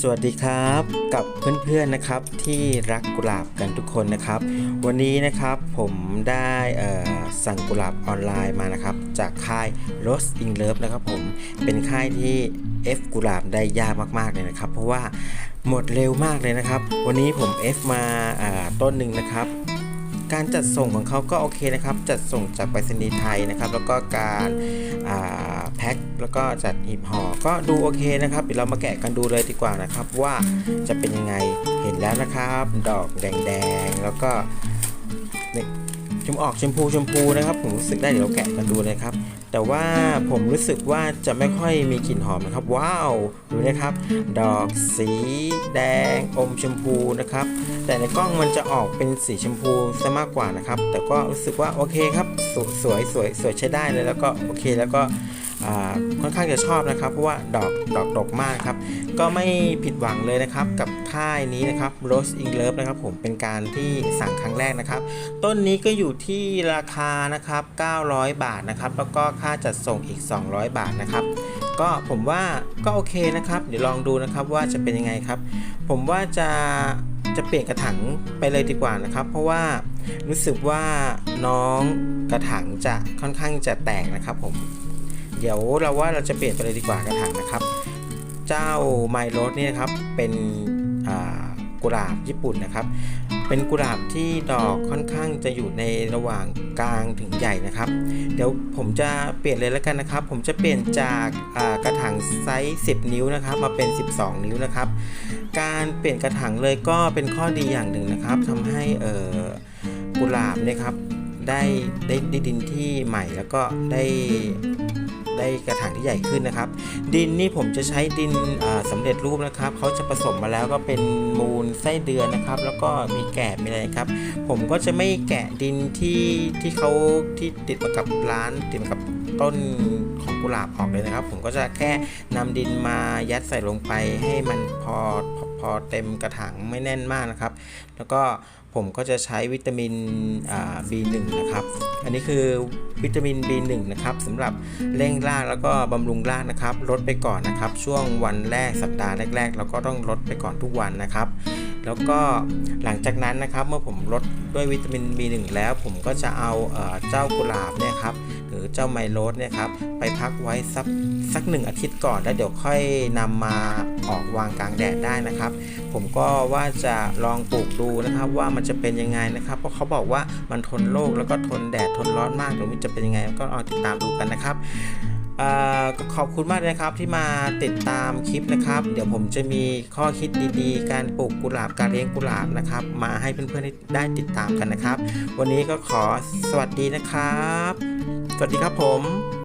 สวัสดีครับกับเพื่อนๆนะครับที่รักกุหลาบกันทุกคนนะครับ วันนี้นะครับผมได้สั่งกุหลาบออนไลน์มานะครับ จากค่าย Rose in Love นะครับผมเป็นค่ายที่ F กุหลาบได้ยากมากๆเลยนะครับ เพราะว่าหมดเร็วมากเลยนะครับ วันนี้ผม F มาต้นหนึ่งนะครับ การจัดส่งของเขาก็โอเคนะครับ จัดส่งจากไปรษณีย์ไทยนะครับ แล้วก็การาแพ็คแล้วก็จัดหีบห่อก็ดูโอเคนะครับเดี๋ยวเรามาแกะกันดูเลยดีกว่านะครับ ว่าจะเป็นยังไงเห็นแล้วนะครับ ดอกแดงๆ แล้วก็ชมออกชมพูชมพูนะครับ ผมรู้สึกได้เดี๋ยวเราแกะกันดูเลยครับ แต่ว่าผมรู้สึกว่าจะไม่ค่อยมีกลิ่นหอมนะครับ ว้าว ดูนะครับ ดอกสีแดงอมชมพูนะครับ แต่ในกล้องมันจะออกเป็นสีชมพูซะมากกว่านะครับ แต่ก็รู้สึกว่าโอเคครับ สวยสวยสวยสวยใช้ได้เลยแล้วก็โอเคแล้วก็ ค่อนข้างจะชอบนะครับ เพราะว่าดอกดอกดกมากครับ ก็ไม่ผิดหวังเลยนะครับ กับค่ายนี้นะครับ Rose in Love นะครับ ผมเป็นการที่สั่งครั้งแรกนะครับ ต้นนี้ก็อยู่ที่ราคานะครับ 900 บาทนะครับ แล้วก็ค่าจัดส่งอีก 200 บาทนะครับ ก็ผมว่าก็โอเคนะครับ เดี๋ยวลองดูนะครับว่าจะเป็นยังไงครับ ผมว่าจะจะเปลี่ยนกระถางไปเลยดีกว่านะครับ เพราะว่ารู้สึกว่าน้องกระถางจะค่อนข้างจะแตกนะครับผม เดี๋ยวเราว่าเราจะเปลี่ยนไปเลยดีกว่ากระถางนะครับ เจ้าไมโรสเนี่ยครับเป็นกุหลาบญี่ปุ่นนะครับ เป็นกุหลาบที่ดอกค่อนข้างจะอยู่ในระหว่างกลางถึงใหญ่นะครับ เดี๋ยวผมจะเปลี่ยนเลยแล้วกันนะครับ ผมจะเปลี่ยนจากกระถางไซส์ 10 นิ้วนะครับ มาเป็น 12 นิ้วนะครับ การเปลี่ยนกระถางเลยก็เป็นข้อดีอย่างหนึ่งนะครับทำให้เออกุหลาบเนี่ยครับได้ได้ดินที่ใหม่แล้วก็ได้ ได้กระถางที่ใหญ่ขึ้นนะครับ ดินนี่ผมจะใช้ดินอ่าสำเร็จรูปนะครับเขาจะผสมมาแล้วก็เป็นมูลไส้เดือนนะครับ แล้วก็มีแกะมีอะไรครับ ผมก็จะไม่แกะดินที่ที่เขาที่ติดมากับร้านติดมากับต้นของกุหลาบออกเลยนะครับ ผมก็จะแค่นำดินมายัดใส่ลงไปให้มันพอพอ พอเต็มกระถางไม่แน่นมากนะครับ แล้วก็ผมก็จะใช้วิตามินอ่า B1 นะครับ อันนี้คือวิตามิน B1 นะครับสำหรับเร่งรากแล้วก็บำรุงรากนะครับ ลดไปก่อนนะครับ ช่วงวันแรกสัปดาห์แรกๆเราก็ต้องลดไปก่อนทุกวันนะครับ แล้วก็หลังจากนั้นนะครับเมื่อผมลดด้วยวิตามิน B1 แล้วผมก็จะเอาเจ้ากุหลาบเนี่ยครับหรือเจ้าไมโลสเนี่ยครับไปพักไว้สักสักหนึ่งอาทิตย์ก่อน แล้วเดี๋ยวค่อยนำมาออกวางกลางแดดได้นะครับ ผมก็ว่าจะลองปลูกดูนะครับว่ามันจะเป็นยังไงนะครับเพราะเขาบอกว่ามันทนโรคแล้วก็ทนแดดทนร้อนมากเดี๋ยวมันจะเป็นยังไงก็ลองติดตามดูกันนะครับ ขอบคุณมากเลยนะครับที่มาติดตามคลิปนะครับ เดี๋ยวผมจะมีข้อคิดดีๆ การปลูกกุหลาบการเลี้ยงกุหลาบนะครับ มาให้เพื่อนๆได้ติดตามกันนะครับ วันนี้ก็ขอสวัสดีนะครับ สวัสดีครับผม